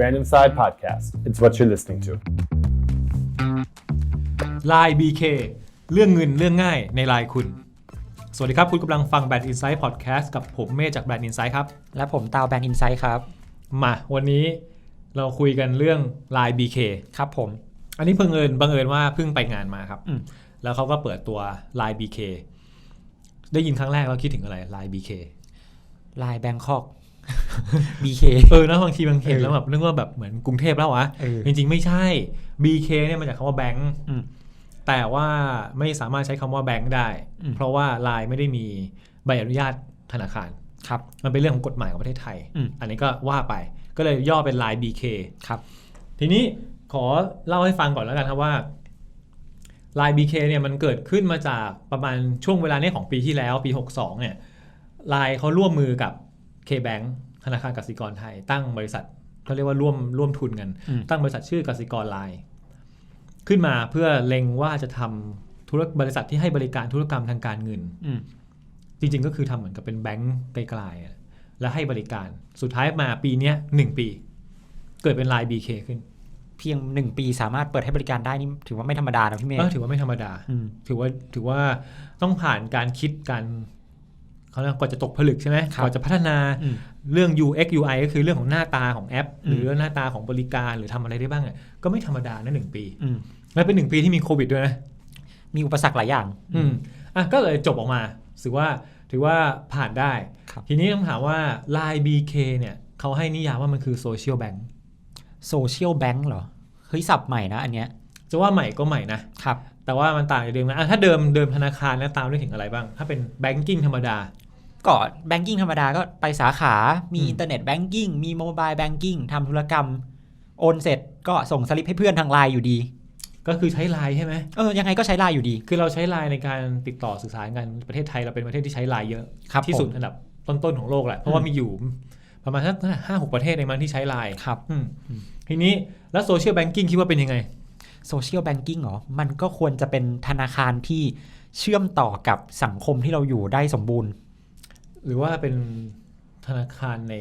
Brand Inside Podcast. It's what you're listening to. Line BK เรื่องเงินเรื่องง่ายในไลน์คุณ สวัสดีครับ คุณกำลังฟัง Brand Insight Podcast กับผมเมธจาก Brand Insight ครับ และผมตาวแบรนด์อินไซด์ครับ มาวันนี้เราคุยกันเรื่อง Line BK ครับผม อันนี้เพิ่งเอิญบังเอิญว่าเพิ่งไปงานมาครับ อืมแล้วเขาก็เปิดตัว Line BK ได้ยินครั้งแรกแล้วคิดถึงอะไร Line BK ลายแบงคอก BK เออนะบางทีบางเห็นเออแล้วแบบนึกว่าแบบเหมือนกรุงเทพแล้ววะเออจริงๆไม่ใช่ BK เนี่ยมาจากคำว่าแบงค์อืมแต่ว่าไม่สามารถใช้คำว่าแบงค์ได้อืมเพราะว่าไลน์ไม่ได้มีใบอนุญาตธนาคารครับมันเป็นเรื่องของกฎหมายของประเทศไทยอืมอันนี้ก็ว่าไปก็เลยย่อเป็นไลน์ BK ครับทีนี้ขอเล่าให้ฟังก่อนแล้วกันครับว่าไลน์ BK เนี่ยมันเกิดขึ้นมาจากประมาณช่วงเวลาเนี้ของปีที่แล้วปี 62เนี่ยไลน์เขาร่วมมือกับ K-Bank ธนาคารกสิกรไทย ตั้งบริษัทเขาเรียกว่าร่วมร่วมทุนกันอืมตั้งบริษัทชื่อกสิกรไลน์ขึ้นมาเพื่อเล็งว่าจะทำธุรบริษัทที่ให้บริการธุรกรรมทางการเงินอืมจริง ๆ ก็คือทำเหมือนกับเป็นแบงก์ไกลๆอะแล้วให้บริการสุดท้ายมาปีเนี้ยหนึ่งปี เกิดเป็นไลน์ BK ขึ้น เพียงหนึ่งปีสามารถเปิดให้บริการได้นี่ถือว่าไม่ธรรมดานะพี่เมย์ก็ถือว่าไม่ธรรมดาอืมถือว่าถือว่าต้องผ่านการคิดการ เขาเรียกว่ากว่าจะตกผลึกใช่ไหมครับกว่าจะพัฒนาอืมเรื่อง UX UI ก็คือเรื่องของหน้าตาของแอปอืมหรือหน้าตาของบริการหรือทำอะไรได้บ้างอะก็ไม่ธรรมดานะหนึ่งปีอืมและเป็นหนึ่งปีที่มีโควิดด้วยนะมีอุปสรรคหลายอย่าง อืมอะก็เลยจบออกมาถือว่าถือว่าผ่านได้ครับทีนี้ต้องถามว่า Line BK เนี่ยเขาให้นิยามว่ามันคือโซเชียลแบงค์โซเชียลแบงค์เหรอ เฮ้ยสับใหม่นะอันเนี้ยจะว่าใหม่ก็ใหม่นะครับแต่ว่ามันต่างจากเดิมนะอะถ้าเดิมเดิมธนาคารนะตามด้วยถึงอะไรบ้าง ถ้าเป็นแบงกิ้งธรรมดา ก็แบงกิ้งธรรมดาก็ไปสาขา มีอืมอินเทอร์เน็ตแบงกิ้ง มีโมบายแบงกิ้งทำธุรกรรม โอนเสร็จก็ส่งสลิปให้เพื่อนทางไลน์อยู่ดี ก็คือใช้ไลน์ใช่ไหมเออ ยังไงก็ใช้ไลน์อยู่ดี คือเราใช้ไลน์ในการติดต่อสื่อสารกัน ประเทศไทยเราเป็นประเทศที่ใช้ไลน์เยอะครับที่สุดผมอันดับต้นๆของโลกแหละ เพราะว่าอืมมีอยู่ประมาณสักห้าหกประเทศเองมั้งที่ใช้ไลน์ครับอืมทีนี้แล้วโซเชียลแบงกิ้งคิดว่าเป็นยังไงโซเชียลแบงกิ้งเหรอ มันก็ควรจะเป็นธนาคารที่เชื่อมต่อกับสังคมที่เราอยู่ได้สมบูรณ์ หรือว่าเป็นธนาคารใน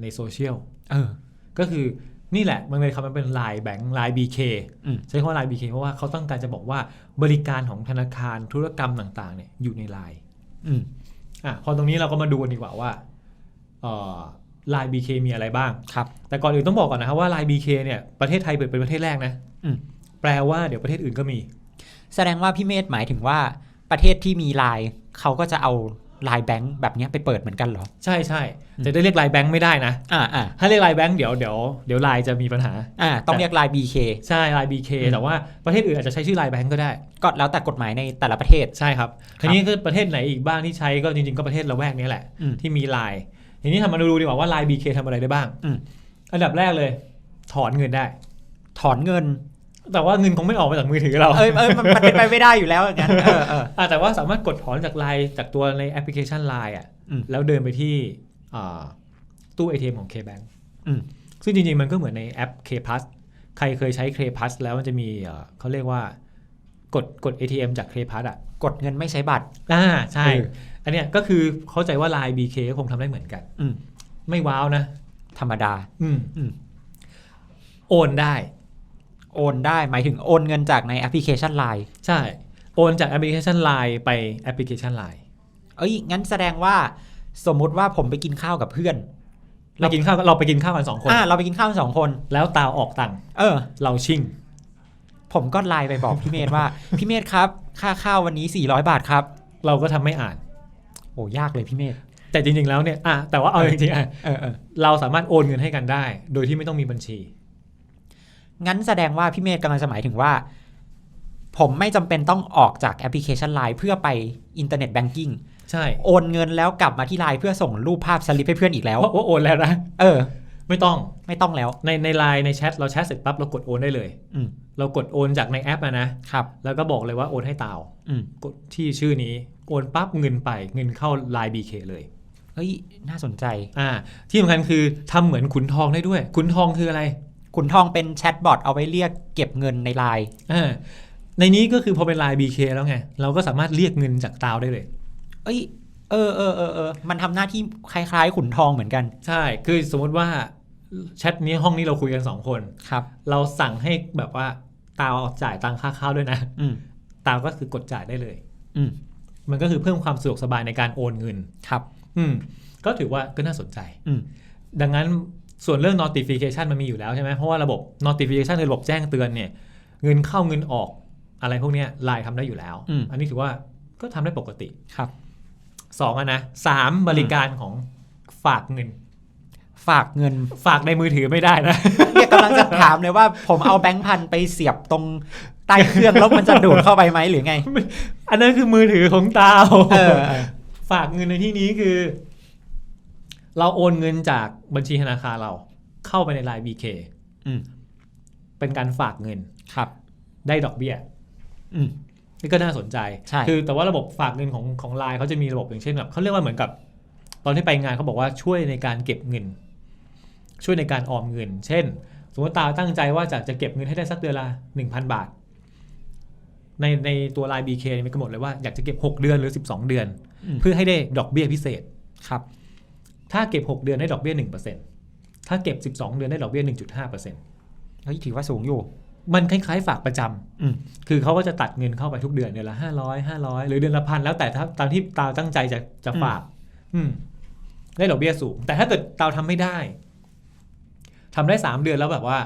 ในโซเชียลเออก็คือนี่แหละมันเลยคำมันเป็นไลน์แบงก์ไลน์บีเคอืมใช้คำว่าไลน์บีเคเพราะว่าเขาต้องการจะบอกว่าบริการของธนาคารธุรกรรมต่างๆ เนี่ยอยู่ในไลน์อืมอะพอตรงนี้เราก็มาดูกันดีกว่าว่าไลน์บีเคมีอะไรบ้างครับ แต่ก่อนอื่นต้องบอกก่อนนะครับว่าไลน์บีเคเนี่ยประเทศไทยเปิดเป็นประเทศแรกนะอืมแปลว่าเดี๋ยวประเทศอื่นก็มี แสดงว่าพี่เมธหมายถึงว่าประเทศที่มีไลน์เขาก็จะเอา ไลน์แบงค์แบบเนี้ยไปเปิดเหมือนกันเหรอ ใช่ใช่แต่ได้เรียกไลน์แบงก์ไม่ได้นะอ่าอ่าถ้าเรียกไลน์แบงก์เดี๋ยวเดี๋ยวเดี๋ยวไลน์จะมีปัญหาอ่าต้องเรียกไลน์ BK ใช่ไลน์บีเคอืมแต่ว่าประเทศอื่นอาจจะใช้ชื่อไลน์แบงก์ก็ได้ ก็แล้วแต่กฎหมายในแต่ละประเทศใช่ครับครับทีนี้คือประเทศไหนอีกบ้างที่ใช้ก็จริงๆก็ประเทศละแวกนี้แหละอืมที่มีไลน์ทีนี้ทำมาดูดีกว่าว่าไลน์ BK ทำอะไรได้บ้างอืมอันดับแรกเลย ถอนเงินได้ ถอนเงิน แต่ว่าเงินคงไม่ออกมาจากมือถือเราเอ้ยเอ้ยมันมันเป็นไปไม่ได้อยู่แล้วอย่างนั้นเออเอออะแต่ว่าสามารถกดถอนจากไลน์จากตัวในแอปพลิเคชันไลน์อะอืม แล้วเดินไปที่อ่าตู้ ATM ของ KBank อืม ซึ่งจริงๆ มันก็เหมือนในแอป K Plus ใครเคยใช้ K Plus แล้วมันจะมีเอ่อเขาเรียกว่ากดกด ATM จาก K Plus อะกดเงินไม่ใช้บัตร อ่าใช่ เออ อันเนี้ยก็คือเข้าใจว่า Line BK ก็คงทำได้เหมือนกัน อืม ไม่ว้าวนะ ธรรมดา อืมอืม โอนได้ โอนได้หมายถึงโอนเงินจากในแอปพลิเคชันไลน์ใช่ โอนจากแอปพลิเคชัน Line ไปแอปพลิเคชัน Line เอ้ยงั้นแสดงว่าสมมุติว่าผมไปกินข้าวกับเพื่อน เรากินข้าวเราไปกินข้าวกันสองคนอ่าเราไปกินข้าวกันสองคน แล้วตาวออกตังค์เออ เราชิ่ง ผมก็ไลน์ไปบอกพี่เมธว่า พี่เมธครับ ค่าข้าววันนี้ 400 บาทครับ เราก็ทำไม่อ่าน โอ้ยากเลยพี่เมธแต่จริงๆแล้วเนี่ยอะแต่ว่าเอาจริงๆอะเออเออเราสามารถโอนเงินให้กันได้ โดยที่ไม่ต้องมีบัญชี งั้นแสดงว่าพี่เมธกำลังจะหมายถึงว่า ผมไม่จำเป็นต้องออกจากแอปพลิเคชันไลน์เพื่อไปอินเทอร์เน็ตแบงกิ้งใช่ โอนเงินแล้วกลับมาที่ไลน์เพื่อส่งรูปภาพสลิปให้เพื่อนอีกแล้วเพราะว่าโอนแล้วนะ เออ ไม่ต้องไม่ต้องแล้ว ในในไลน์ในแชทเราแชทเสร็จปั๊บเรากดโอนได้เลย อืมเรากดโอนจากในแอปอะนะ ครับ แล้วก็บอกเลยว่าโอนให้ตาวอืมกดที่ชื่อนี้โอนปั๊บเงินไปเงินเข้า Line BK เลย เฮ้ย น่าสนใจ อ่า ที่สำคัญคือทำเหมือนขุนทองได้ด้วย ขุนทองคืออะไร ขุนทองเป็นแชทบอทเอาไว้เรียกเก็บเงินในไลน์อ่าในนี้ก็คือพอเป็น Line BK แล้วไง เราก็สามารถเรียกเงินจากตาวได้เลย เอ้ยเออเออเออเออมันทำหน้าที่คล้ายๆ ขุนทองเหมือนกัน ใช่ คือสมมติว่าแชทนี้ห้องนี้เราคุยกันสองคนครับ เราสั่งให้แบบว่าตาวจ่ายตังค่าข้าวด้วยนะอืมตาวก็คือกดจ่ายได้เลย อืมมันก็คือเพิ่มความสะดวกสบายในการโอนเงินครับ อืมก็ถือว่าก็น่าสนใจ อืมดังนั้น ส่วนเรื่อง notification มันมีอยู่แล้วใช่ไหมเพราะว่าระบบ notification คือระบบแจ้งเตือนเนี่ย เงินเข้าเงินออกอะไรพวกเนี้ยไลน์ทำได้อยู่แล้วอืมอันนี้ถือว่าก็ทำได้ปกติครับสองอะนะสามบริการของฝากเงิน ฝากเงินฝากในมือถือไม่ได้นะเนี่ยกำลังจะถามเลยว่าผมเอาแบงค์พันไปเสียบตรงใต้เครื่องแล้วมันจะดูดเข้าไปไหมหรือไง อันนั้นคือมือถือของตาวเออเออฝากเงินในที่นี้คือ เราโอนเงินจากบัญชีธนาคารเราเข้าไปในไลน์ BK อืมเป็นการฝากเงินครับ ได้ดอกเบี้ยอืมนี่ก็น่าสนใจใช่คือแต่ว่าระบบฝากเงินของของไลน์เขาจะมีระบบอย่างเช่นแบบเขาเรียกว่าเหมือนกับ ตอนที่ไปงานเขาบอกว่าช่วยในการเก็บเงิน ช่วยในการออมเงิน เช่น สมมติตาตั้งใจว่าจะจะเก็บเงินให้ได้สักเดือนละ1,000บาท ในในตัวไลน์ BK เนี่ยมีกำหนดเลยว่าอยากจะเก็บ6เดือนหรือ12เดือนอืมเพื่อให้ได้ดอกเบี้ยพิเศษครับ ถ้าเก็บ 6 เดือนได้ดอกเบี้ย1%ถ้าเก็บ 12 เดือนได้ดอกเบี้ย1.5%เฮ้ยถือว่าสูงอยู่ มันคล้ายๆ ฝากประจำอืมคือเขาก็จะตัดเงินเข้าไปทุกเดือนเดือนละห้าร้อยห้าร้อยหรือเดือนละพันแล้วแต่ถ้าตามที่ตาวตั้งใจจะจะฝากอืมได้ดอกเบี้ยสูง แต่ถ้าเกิดตาวทำไม่ได้ทำได้สามเดือนแล้วแบบว่า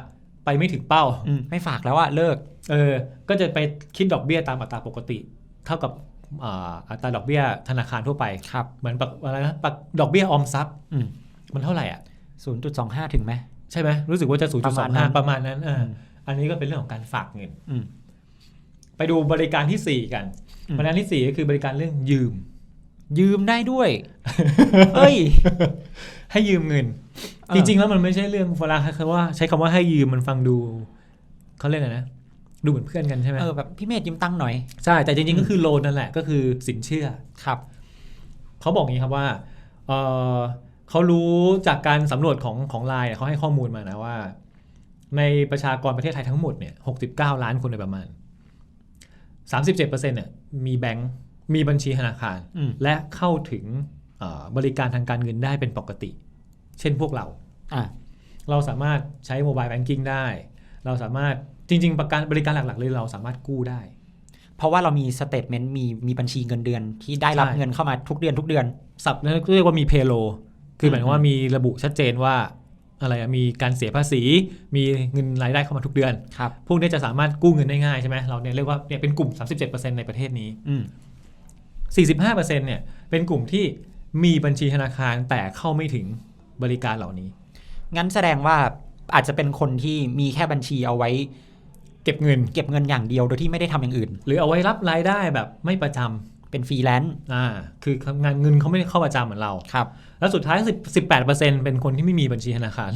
ไปไม่ถึงเป้าอืมไม่ฝากแล้วอะเลิก เออ ก็จะไปคิดดอกเบี้ยตามอัตราปกติ เท่ากับ อ่าอัตราดอกเบี้ยธนาคารทั่วไปครับเหมือนปักอะไรนะปักดอกเบี้ยออมทรัพย์อืมมันเท่าไหร่อะศูนย์จุดสองห้าถึงไหมใช่ไหมรู้สึกว่าจะประมาณนั้0.25นประมาณนั้นเอออมอันนี้ก็เป็นเรื่องของการฝากเงินอืมไปดูบริการที่4กันอืมบริการที่4ก็คือบริการเรื่องยืม ยืมได้ด้วยเอ้ย ให้ยืมเงินเออจริงๆแล้วมันไม่ใช่เรื่องเวลาคำว่า ใช้คำว่าให้ยืมมันฟังดูเขาเรียกอะไรนะ ดูเหมือนเพื่อนกันใช่ไหมเออแบบพี่เมธยืมตังค์หน่อย ใช่แต่จริงๆก็คือโลนนั่นแหละก็คือสินเชื่อครับเขาบอกงี้ครับว่าเอ่อเขารู้จากการสำรวจของของไลน์เขาให้ข้อมูลมานะว่า ในประชากรประเทศไทยทั้งหมดเนี่ย69ล้านคนโดยประมาณ37%เนี่ยมีแบงค์มีบัญชีธนาคารอืมและเข้าถึงเอ่อบริการทางการเงินได้เป็นปกติ เช่นพวกเราอะเราสามารถใช้โมบายแบงกิ้งได้ เราสามารถ จริง ๆ ประกันบริการหลักๆเลยเราสามารถกู้ได้ เพราะว่าเรามีสเตทเมนต์มีมีบัญชีเงินเดือนที่ได้รับใช่ เงินเข้ามาทุกเดือนทุกเดือนศัพท์นั้นเรียกว่ามีเพโล คือหมายถึงว่าอืมมีระบุชัดเจนว่าอะไรอะมีการเสียภาษี มีเงินรายได้เข้ามาทุกเดือน ครับ พวกนี้จะสามารถกู้เงินได้ง่ายใช่ไหมเราเนี่ยเรียกว่าเนี่ยเป็นกลุ่ม 37%ในประเทศนี้ อืม 45%เนี่ยเป็นกลุ่มที่มีบัญชีธนาคารแต่เข้าไม่ถึงบริการเหล่านี้ งั้นแสดงว่าอาจจะเป็นคนที่มีแค่บัญชีเอาไว้ เก็บเงิน เก็บเงินอย่างเดียวโดยที่ไม่ได้ทำอย่างอื่น หรือเอาไว้รับรายได้แบบไม่ประจำเป็นฟรีแลนซ์อ่าคือทำงานเงินเขาไม่ได้เข้าประจำเหมือนเราครับแล้วสุดท้าย10 18%เป็นคนที่ไม่มีบัญชีธนาคาร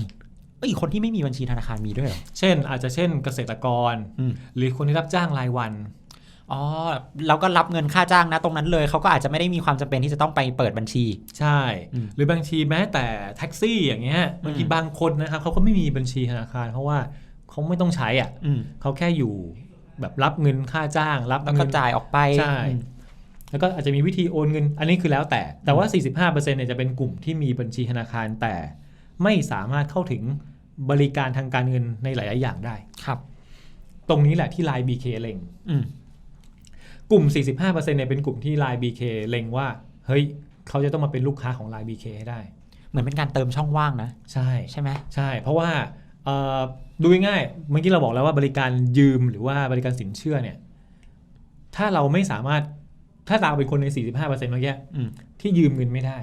เอ้ยคนที่ไม่มีบัญชีธนาคารมีด้วยเหรอ เช่น อาจจะเช่นเกษตรกรอืมหรือคนที่รับจ้างรายวัน อ๋อเราก็รับเงินค่าจ้างนะตรงนั้นเลย เขาก็อาจจะไม่ได้มีความจำเป็นที่จะต้องไปเปิดบัญชี ใช่อืมหรือบางทีแม้แต่แท็กซี่อย่างเงี้ยบางทีอืมบางคนนะครับเขาก็ไม่มีบัญชีธนาคารเพราะว่า เขาไม่ต้องใช้อะอืมเขาแค่อยู่แบบรับเงินค่าจ้าง รับแล้วเงิก็นจ่ายออกไปใช่อืมแล้วก็อาจจะมีวิธีโอนเงิน อันนี้คือแล้วแต่ แต่ว่า 45%เนี่ยจะเป็นกลุ่มที่มีบัญชีธนาคารแต่ไม่สามารถเข้าถึงบริการทางการเงินในหลาย ๆ อย่างได้ ครับ ตรงนี้แหละที่ Line BK เล็งอืมกลุ่ม 45%เนี่ยเป็นกลุ่มที่ Line BK เล็งว่า เฮ้ย เขาจะต้องมาเป็นลูกค้าของ Line BK ให้ได้ เหมือนเป็นการเติมช่องว่างนะ ใช่ ใช่ไหม ใช่ เพราะว่าเอ่อ ดูง่ายๆเมื่อกี้เราบอกแล้วว่าบริการยืมหรือว่าบริการสินเชื่อเนี่ย ถ้าเราไม่สามารถถ้าเราเป็นคนใน 45%เมื่อกี้อืมที่ยืมเงินไม่ได้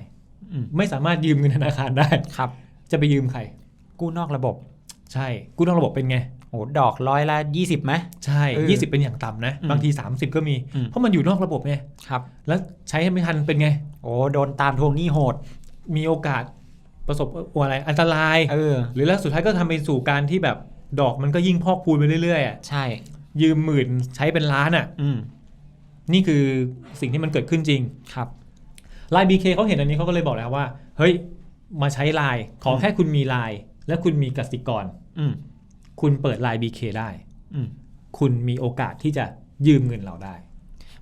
อืมไม่สามารถยืมเงินธนาคารได้ครับ จะไปยืมใคร กู้นอกระบบ ใช่ กู้นอกระบบเป็นไงโอ้ดอกร้อยละยี่สิบไหมใช่เออยี่สิบเป็นอย่างต่ำนะอืมบางที30ก็มีอืมเพราะมันอยู่นอกระบบไงครับ แล้วใช้ให้ไม่ทันเป็นไง โอ้โดนตามทวงหนี้โหด มีโอกาส ประสบอะไรอันตรายเออหรือแล้วสุดท้ายก็ทำไปสู่การที่แบบดอกมันก็ยิ่งพอกพูนไปเรื่อยๆอะใช่ ยืมหมื่นใช้เป็นล้านอะ อืมนี่คือสิ่งที่มันเกิดขึ้นจริงครับไลน์บีเคเขาเห็นอันนี้เขาก็เลยบอกแล้วว่า เฮ้ย มาใช้ไลน์ขอแค่คุณมีไลน์และคุณมีกสิกรอืมคุณเปิดไลน์บีเคได้อืมคุณมีโอกาสที่จะยืมเงินเราได้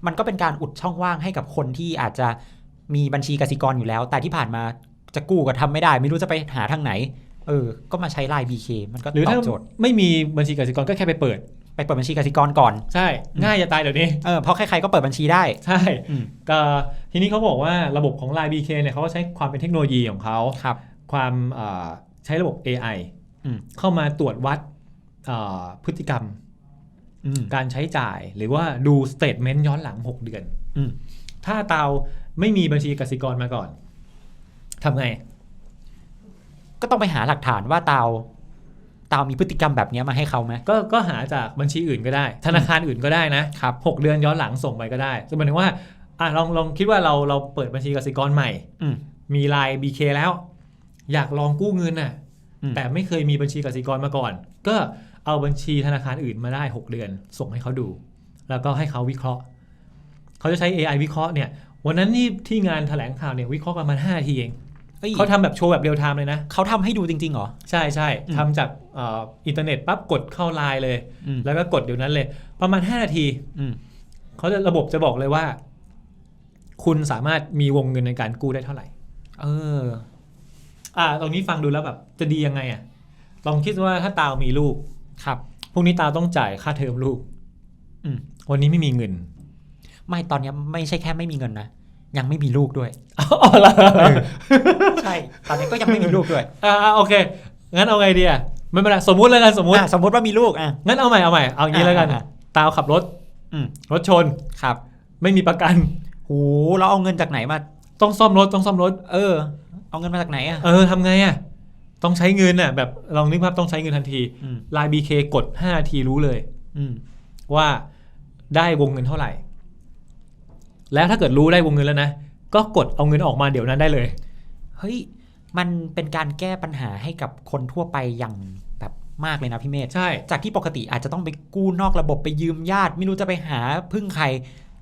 มันก็เป็นการอุดช่องว่างให้กับคนที่อาจจะมีบัญชีกสิกรอยู่แล้ว แต่ที่ผ่านมา จะกู้ก็ทำไม่ได้ ไม่รู้จะไปหาทางไหน เออ ก็มาใช้ Line BK มันก็หรือตอถ้าบโจทย์ไม่มีบัญชีกสิกรก็แค่ไปเปิด ไปเปิดบัญชีกสิกรก่อน ใช่ ง่ายจะตายเดี๋ยวนี้เออเพราะใครๆก็เปิดบัญชีได้ ใช่อืมก็ทีนี้เขาบอกว่าระบบของ Line BK เนี่ยเขาก็ใช้ความเป็นเทคโนโลยีของเขาครับ ความเอ่อใช้ระบบ AI อืมเข้ามาตรวจวัดเอ่อพฤติกรรมอืมการใช้จ่ายหรือว่าดูสเตทเมนต์ย้อนหลัง 6 เดือนอืมถ้าเตาไม่มีบัญชีกสิกรมาก่อน ทำไง ก็ต้องไปหาหลักฐานว่าตาวตาวมีพฤติกรรมแบบเนี้ยมาให้เขาไหมก็ก็หาจากบัญชีอื่นก็ได้ ธนาคารอื่นก็ได้นะครับหกเดือนย้อนหลังส่งไปก็ได้ซึ่งหมายถึงว่าอะลองลองคิดว่าเราเราเปิดบัญชีกสิกรใหม่อืมมีไลน์ BK แล้ว อยากลองกู้เงินน่ะอืมแต่ไม่เคยมีบัญชีกสิกรมาก่อน ก็เอาบัญชีธนาคารอื่นมาได้ 6 เดือน ส่งให้เขาดู แล้วก็ให้เขาวิเคราะห์ เขาจะใช้ AI วิเคราะห์เนี่ย วันนั้นนี่ที่งานแถลงข่าวเนี่ยวิเคราะห์ประมาณ5นาทีเอง เอ้ยเขาทำแบบโชว์แบบเรียลไทม์เลยนะ เขาทำให้ดูจริงๆเหรอ ใช่ใช่อืมทำจากเอ่ออินเทอร์เน็ตปั๊บกดเข้าไลน์เลยอืมแล้วก็กดเดี๋ยวนั้นเลย ประมาณ 5 นาทีอืมเขาจะระบบจะบอกเลยว่า คุณสามารถมีวงเงินในการกู้ได้เท่าไหร่ เออ อ่า ตรงนี้ฟังดูแล้วแบบ จะดียังไงอะ ลองคิดว่าถ้าตาวมีลูก ครับพรุ่งนี้ตาวต้องจ่ายค่าเทอมลูกอืมวันนี้ไม่มีเงิน ไม่ตอนเนี้ยไม่ใช่แค่ไม่มีเงินนะ ยังไม่มีลูกด้วยอ๋อเหรอใช่ ตอนนี้ก็ยังไม่มีลูกด้วย อ่าโอเค งั้นเอาไงดีอะไม่เป็นไรสมมุติแล้วกันสมมุติอะสมมติว่ามีลูกอะงั้นเอาใหม่เอาใหม่เอางี้แล้วกันอะอะตาวขับรถอืมรถชนครับ ไม่มีประกันโหเราเอาเงินจากไหนมา ต้องซ่อมรถต้องซ่อมรถ เออ เอาเงินมาจากไหนอะเออทำไงอะต้องใช้เงินอะ แบบลองนึกภาพต้องใช้เงินทันทีอืมไลน์บีเคกด5นาทีรู้เลยอืมว่าได้วงเงินเท่าไหร่ แล้วถ้าเกิดรู้ได้วงเงินแล้วนะ ก็กดเอาเงินออกมาเดี๋ยวนั้นได้เลย เฮ้ย มันเป็นการแก้ปัญหาให้กับคนทั่วไปอย่างแบบมากเลยนะพี่เมธใช่ จากที่ปกติอาจจะต้องไปกู้นอกระบบไปยืมญาติ ไม่รู้จะไปหาพึ่งใคร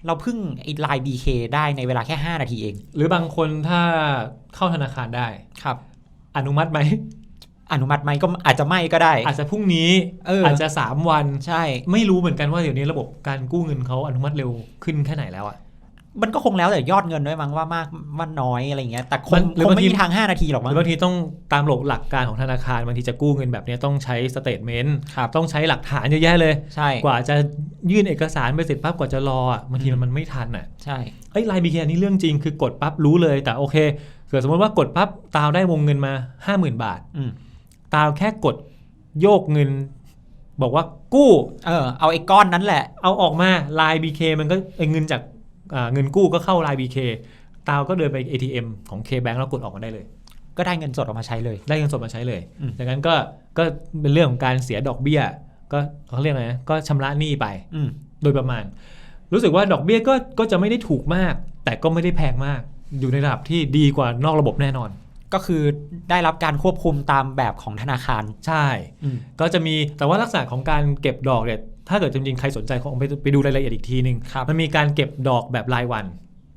เราพึ่งไอ้ไลน์ BK ได้ในเวลาแค่ 5 นาทีเอง หรือบางคนถ้าเข้าธนาคารได้ ครับ อนุมัติไหม อนุมัติไหมก็อาจจะไม่ก็ได้ อาจจะพรุ่งนี้เอออ อาจจะ 3 วัน ใช่ ไม่รู้เหมือนกันว่าเดี๋ยวนี้ระบบการกู้เงินเขาอนุมัติเร็วขึ้นแค่ไหนแล้วอะ มันก็คงแล้วแต่ยอดเงินด้วยมั้งว่ามากว่าน้อยอะไรเงี้ยแต่คมังนหรือคงบางไม่ทีมีทาง 5 นาทีหรอกหมั้รืงอบางทีต้องตามหลักการของธนาคารบางทีจะกู้เงินแบบนี้ต้องใช้สเตทเมนต์ครับต้องใช้หลักฐานเยอะแยะเลยใช่กว่าจะยื่นเอกสารไปเสร็จปั๊บกว่าจะรออะบางทีอืมมันไม่ทันอะใช่เอ้ยไลน์บีเคนี่เรื่องจริงคือกดปั๊บรู้เลยแต่โอเคเกิดสมมติว่ากดปั๊บตาวได้วงเงินมา 50,000 บาทอืมตาวแค่กดโยกเงิน บอกว่ากู้ เออเอาไอ้ก้อนนั้นแหละ เอาออกมาไลน์บีเคมันก็ไอ้เงินจากอ่า เงินกู้ก็เข้าไลน์บีเคตาวก็เดินไป ATM ของ K-Bank แล้วกดออกมาได้เลย ก็ได้เงินสดออกมาใช้เลย ได้เงินสดมาใช้เลยอืมดังนั้นก็ก็เป็นเรื่องของการเสียดอกเบี้ย ก็เขาเรียกไงนะก็ชำระหนี้ไปอืมโดยประมาณ รู้สึกว่าดอกเบี้ยก็ก็จะไม่ได้ถูกมาก แต่ก็ไม่ได้แพงมาก อยู่ในระดับที่ดีกว่านอกระบบแน่นอน ก็คือได้รับการควบคุมตามแบบของธนาคารใช่อืมก็จะมีแต่ว่าลักษณะของการเก็บดอกเนี่ย ถ้าเกิดจริงๆ ใครสนใจคงไปไปดูรายละเอียดอีกทีหนึ่งครับมันมีการเก็บดอกแบบรายวัน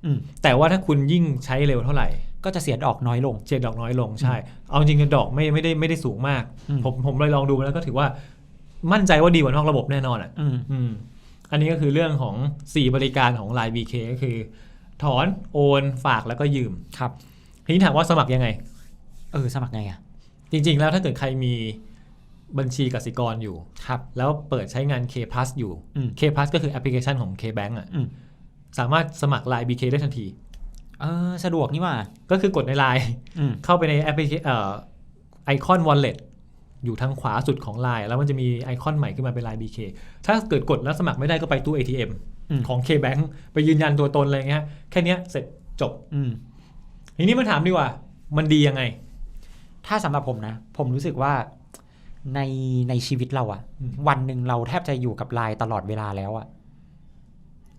อืมแต่ว่าถ้าคุณยิ่งใช้เร็วเท่าไหร่ ก็จะเสียดอกน้อยลงเจ็ดดอกน้อยลงใช่ เอาจริงๆดอกไม่ไม่ได้ไม่ได้สูงมากอืมผมผมเลยลองดูแล้วก็ถือว่ามั่นใจว่าดีกว่านอกระบบแน่นอนอะอืมอืมอันนี้ก็คือเรื่องของ 4 บริการของ Line BK ก็คือ ถอนโอนฝากแล้วก็ยืมครับทีนี้ถามว่าสมัครยังไง เออสมัครไงอะ จริง ๆ แล้วถ้าเกิดใครมี บัญชีกสิกรอยู่ ครับ แล้วเปิดใช้งาน K Plus อยู่ อืม K Plus ก็คือแอปพลิเคชันของ K Bank อะ อืม สามารถสมัคร Line BK ได้ทันที เออสะดวกนี่หว่า ก็คือกดใน Line อืม เข้าไปในแอปพลิเคเอ่อไอคอน Wallet อยู่ทางขวาสุดของ Line แล้วมันจะมีไอคอนใหม่ขึ้นมาเป็น Line BK ถ้าเกิดกดแล้วสมัครไม่ได้ก็ไปตู้ ATM อืม ของ K Bank ไปยืนยันตัวตนอะไรเงี้ย แค่เนี้ยเสร็จจบ อืม ทีนี้มาถามดีกว่า มันดียังไง ถ้าสำหรับผมนะ ผมรู้สึกว่า ในในชีวิตเราอะอืมวันหนึ่งเราแทบจะอยู่กับไลน์ตลอดเวลาแล้วอะ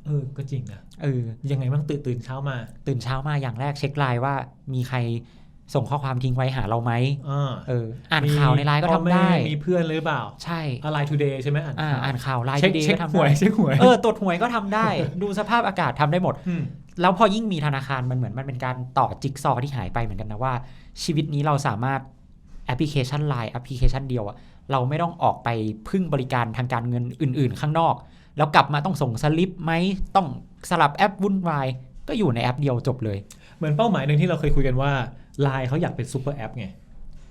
เออ ก็จริงนะเออ ยังไงบ้างตื่นตื่นเช้ามา ตื่นเช้ามาอย่างแรกเช็คไลน์ว่ามีใครส่งข้อความทิ้งไว้หาเราไหมอ่าเออ อ่านข่าวในไลน์ก็พ่อทำแม่ได้ มีเพื่อนหรือเปล่า ใช่อะไร today ใช่ไหมอ่านอ่าข่าวอ่านข่าวไลน์เช็คดีเช็คก็ทำหวยได้เช็คหวย เออ ตรวจหวยก็ทำได้ ดูสภาพอากาศทำได้หมดมแล้วพอยิ่งมีธนาคารมันเหมือนมันเป็นการต่อจิ๊กซอว์ที่หายไปเหมือนกันนะว่า ชีวิตนี้เราสามารถ แอปพลิเคชันไลน์แอปพลิเคชันเดียวอะเราไม่ต้องออกไปพึ่งบริการทางการเงินอื่น ๆ ข้างนอก แล้วกลับมาต้องส่งสลิปไหมต้องสลับแอปวุ่นวายก็อยู่ในแอปเดียวจบเลย เหมือนเป้าหมายหนึ่งที่เราเคยคุยกันว่า Line เขาอยากเป็นซูเปอร์แอปไง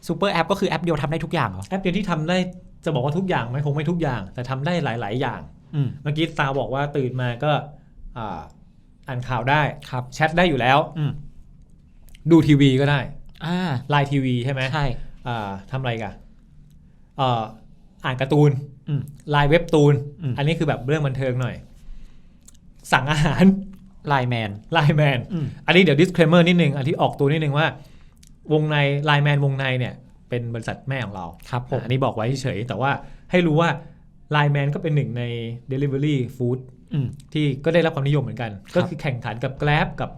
ซูเปอร์แอปก็คือแอปเดียวทำได้ทุกอย่างเหรอแอปเดียวที่ทำได้จะบอกว่าทุกอย่างไหมคงไม่ทุกอย่าง แต่ทำได้หลาย ๆ อย่างอืมเมื่อกี้ตาบอกว่าตื่นมาก็อ่าอ่านข่าวได้ครับแชทได้อยู่แล้วอืมดูทีวีก็ได้อ่าไลน์ทีวีใช่ไหมใช่อ่า ทำอะไรกันเอ่ออ่านการ์ตูนอืมไลน์เว็บตูนอืมอันนี้คือแบบเรื่องบันเทิงหน่อย สั่งอาหารไลแมนไลน์แมนอืมอันนี้เดี๋ยว disclaimer นิดนึง อันที่ออกตัวนิดนึงว่า วงในไลน์แมนวงในเนี่ย เป็นบริษัทแม่ของเราครับผมอันนี้บอกไว้เฉยๆแต่ว่าให้รู้ว่าไลน์แมนก็เป็นหนึ่งใน Delivery Food อืมที่ก็ได้รับความนิยมเหมือนกันครับก็คือแข่งขันกับ Grab กับ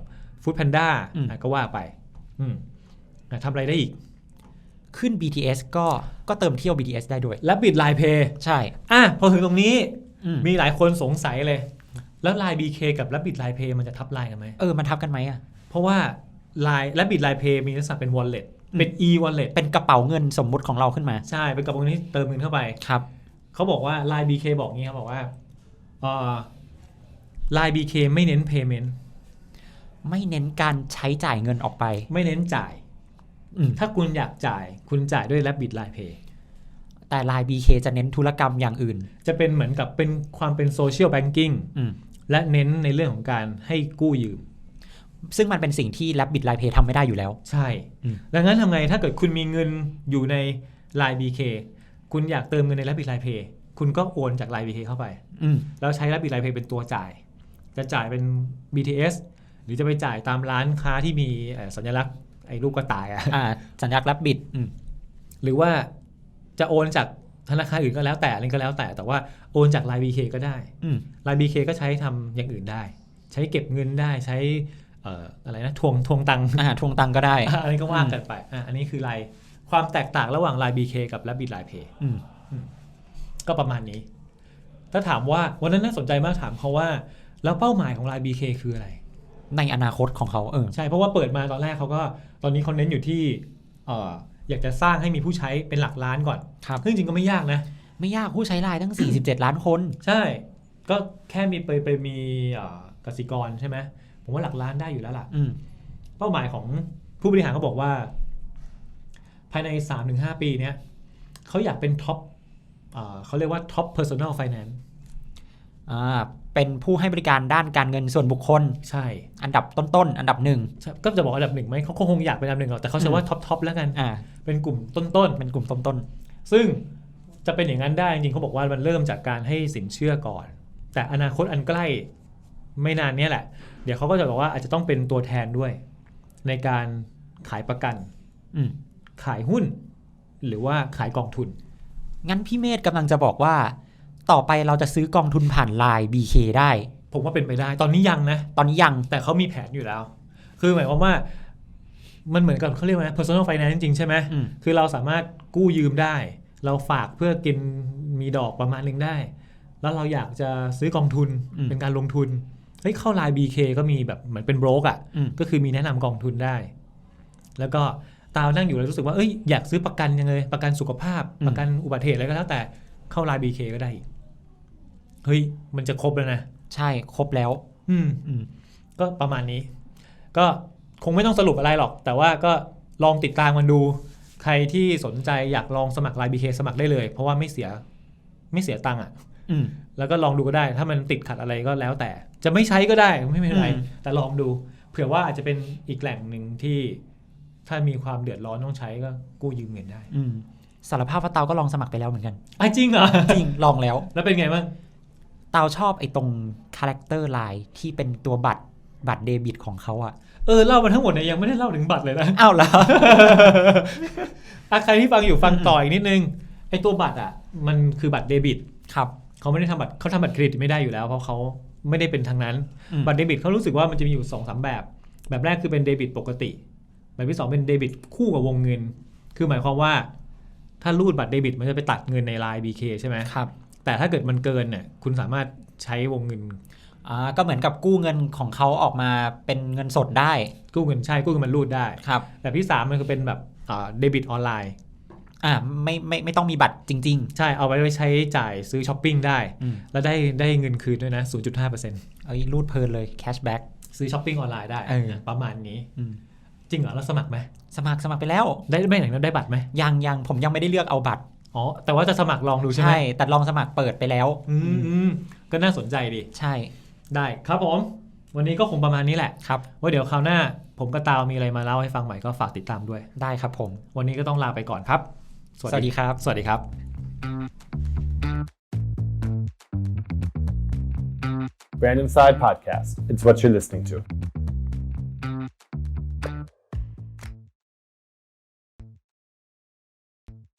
Food Panda อืมอะก็ว่าไปอืมอะทำอะไรได้อีก ขึ้น BTS ก็ก็เติมเที่ยว BTS ได้ด้วย และบิดไลน์เพย์ใช่ อะพอถึงตรงนี้อืมมีหลายคนสงสัยเลย แล้วไลน์ BK กับ Rabbit Line Pay มันจะทับไลน์กันไหมเออมันทับกันไหมอะเพราะว่า Line Rabbit Line Pay มีลักษณะเป็น wallet เป็น e wallet เป็นกระเป๋าเงินสมมุติของเราขึ้นมาใช่เป็นกระเป๋าเงินที่เติมเงินเข้าไปครับเขาบอกว่า Line BK บอกงี้เขาบอกว่าเอ่อ Line BK ไม่เน้น payment ไม่เน้นการใช้จ่ายเงินออกไป ไม่เน้นจ่ายอืม ถ้าคุณอยากจ่ายคุณจ่ายด้วย Rabbit Line Pay แต่ Line BK จะเน้นธุรกรรมอย่างอื่น จะเป็นเหมือนกับเป็นความเป็น social banking อืมและเน้นในเรื่องของการให้กู้ยืม ซึ่งมันเป็นสิ่งที่ Rabbit Line Pay ทำไม่ได้อยู่แล้ว ใช่อืมดังนั้นทำไงถ้าเกิดคุณมีเงินอยู่ใน Line BK คุณอยากเติมเงินใน Rabbit Line Pay คุณก็โอนจาก Line BK เข้าไปอืมแล้วใช้ Rabbit Line Pay เป็นตัวจ่าย จะจ่ายเป็น BTS หรือจะไปจ่ายตามร้านค้าที่มีเอ่อสัญลักษณ์ ไอ้รูปกระต่ายอะอ่าสัญลักษณ์ Rabbit อืมหรือว่าจะโอนจากธนาคารอื่นก็แล้วแต่อะไรก็แล้วแต่ แต่ว่าโอนจาก Line BK ก็ได้อืม Line BK ก็ใช้ทำอย่างอื่นได้ ใช้เก็บเงินได้ใช้เอ่ออะไรนะทวงทวงตังค์อ่าทวงตังก็ได้อะอันนี้ก็ว่ากันไปอะอันนี้คือลายความแตกต่างระหว่าง Line BK กับ Rabbit Line Pay อืมก็ประมาณนี้ ถ้าถามว่าวันนั้นน่าสนใจมากถามเขาว่า แล้วเป้าหมายของ Line BK คืออะไร ในอนาคตของเขาเออใช่เพราะว่าเปิดมาตอนแรกเขาก็ต อนนี้เขาเน้นอยู่ที่เอ่ออยากจะสร้างให้มีผู้ใช้เป็นหลักล้านก่อนครับซึ่งจริงก็ไม่ยากนะ ไม่ยากผู้ใช้ไลน์ตั้ง 47 ล้านคน ใช่ ก็แค่มีไปไปมีเอ่อกสิกรใช่ไหมผมว่าหลักล้านได้อยู่แล้วล่ะอืมเป้าหมายของผู้บริหารเขาบอกว่า ภายใน 3-5 ปีเนี้ยเขาอยากเป็นท็อปเอ่อเขาเรียกว่าท็อป personal finance อ่า เป็นผู้ให้บริการด้านการเงินส่วนบุคคล ใช่ อันดับต้นๆ อันดับหนึ่งใช่ก็จะบอกอันดับหนึ่งไหมเขาคงอยากเป็นอันดับหนึ่งหรอกแต่เขาใช้ว่าท็อปท็อปแล้วกันอ่าเป็นกลุ่มต้นเป็นกลุ่มต้นๆ ซึ่งจะเป็นอย่างนั้นได้จริงๆเขาบอกว่ามันเริ่มจากการให้สินเชื่อก่อน แต่อนาคตอันใกล้ไม่นานเนี้ยแหละ เดี๋ยวเขาก็จะบอกว่าอาจจะต้องเป็นตัวแทนด้วย ในการขายประกัน ๆอืมขายหุ้น หรือว่าขายกองทุน งั้นพี่เมธกำลังจะบอกว่า ต่อไปเราจะซื้อกองทุนผ่านไลน์ BK ได้ ผมว่าเป็นไปได้ ตอนนี้ยังนะ ตอนนี้ยัง แต่เขามีแผนอยู่แล้ว คือหมายความว่า มันเหมือนกับเขาเรียกว่า personal finance จริงๆใช่ไหมอืมคือเราสามารถกู้ยืมได้ เราฝากเพื่อกินมีดอกประมาณหนึงได้ แล้วเราอยากจะซื้อกองทุนอืมเป็นการลงทุน เฮ้ยเข้าไลน์ BK ก็มีแบบเหมือนเป็นโบรกอะอืมก็คือมีแนะนำกองทุนได้ แล้วก็ตาวนั่งอยู่แล้วรู้สึกว่า เอ้ย อยากซื้อประกันยังไงประกันสุขภาพ ประกันอุบัติเหตุอะไรก็แล้วแต่ เข้าไลน์ BK ก็ได้อีก เฮ้ยมันจะครบแล้วนะ ใช่ครบแล้ว อืมอืมก็ประมาณนี้ ก็คงไม่ต้องสรุปอะไรหรอก แต่ว่าก็ลองติดตามมันดู ใครที่สนใจอยากลองสมัครไลน์ BK สมัครได้เลย เพราะว่าไม่เสียไม่เสียตังค์อะอืมแล้วก็ลองดูก็ได้ ถ้ามันติดขัดอะไรก็แล้วแต่ จะไม่ใช้ก็ได้ไม่เป็นไรอืมแต่ลองดู เผื่อว่าอาจจะเป็นอีกแหล่งหนึ่งที่ถ้ามีความเดือดร้อนต้องใช้ก็กู้ยืมเงินได้อืมสารภาพว่าเตาก็ลองสมัครไปแล้วเหมือนกันอะจริงเหรอจริงลองแล้ว แล้วเป็นไงบ้างเตาชอบไอ้ตรงคาแรคเตอร์ไลน์ที่เป็นตัวบัตรบัตรเดบิตของเขาอะเออเล่ามาทั้งหมดเนี่ยยังไม่ได้เล่าถึงบัตรเลยนะอ้าวเหรออะใครที่ฟังอยู่ฟังต่ออีกนิดนึงไอ้ตัวบัตรอะมันคือบัตรเดบิตครับเขาไม่ได้ทำบัตรเขาทำบัตรเครดิตไม่ได้อยู่แล้วเพราะเขาไม่ได้เป็นทางนั้นอืมบัตรเดบิตเขารู้สึกว่ามันจะมีอยู่สองสามแบบ แบบแรกคือเป็นเดบิตปกติ แบบที่สองเป็นเดบิตคู่กับวงเงิน คือหมายความว่า ถ้ารูดบัตรเดบิตมันจะไปตัดเงินในไลน์ BK ใช่ไหมครับ แต่ถ้าเกิดมันเกินเนี่ยคุณสามารถใช้วงเงินอ่าก็เหมือนกับกู้เงินของเขาออกมาเป็นเงินสดได้ กู้เงินใช่กู้เงินมันรูดได้ครับแบบที่สามมันคือเป็นแบบเดบิตออนไลน์อ่าไม่ไม่ไม่ต้องมีบัตรจริงใช่เอาไว้ใช้จ่ายซื้อช้อปปิ้งได้ๆอืมแล้วได้ได้เงินคืนด้วยนะ 0.5%เอ้ยรูดเพลินเลยแคชแบ็กซื้อช้อปปิ้งออนไลน์ได้เออประมาณนี้อืมจริงเหรอเราสมัครไหมสมัครสมัครไปแล้ว ได้ไม่ไหนได้บัตรไหมยังยังผมยังไม่ได้เลือกเอาบัตร อ๋อ แต่ว่าจะสมัครลองดูใช่ไหมใช่แต่ลองสมัครเปิดไปแล้วอืมอืมก็น่าสนใจดี ใช่ ได้ครับผม วันนี้ก็คงประมาณนี้แหละครับว่าเดี๋ยวคราวหน้า ผมกับตาวมีอะไรมาเล่าให้ฟังใหม่ก็ฝากติดตามด้วย ได้ครับผม วันนี้ก็ต้องลาไปก่อนครับ สวัสดีครับ สวัสดีครับ Random Side Podcast. It's what you're listening to.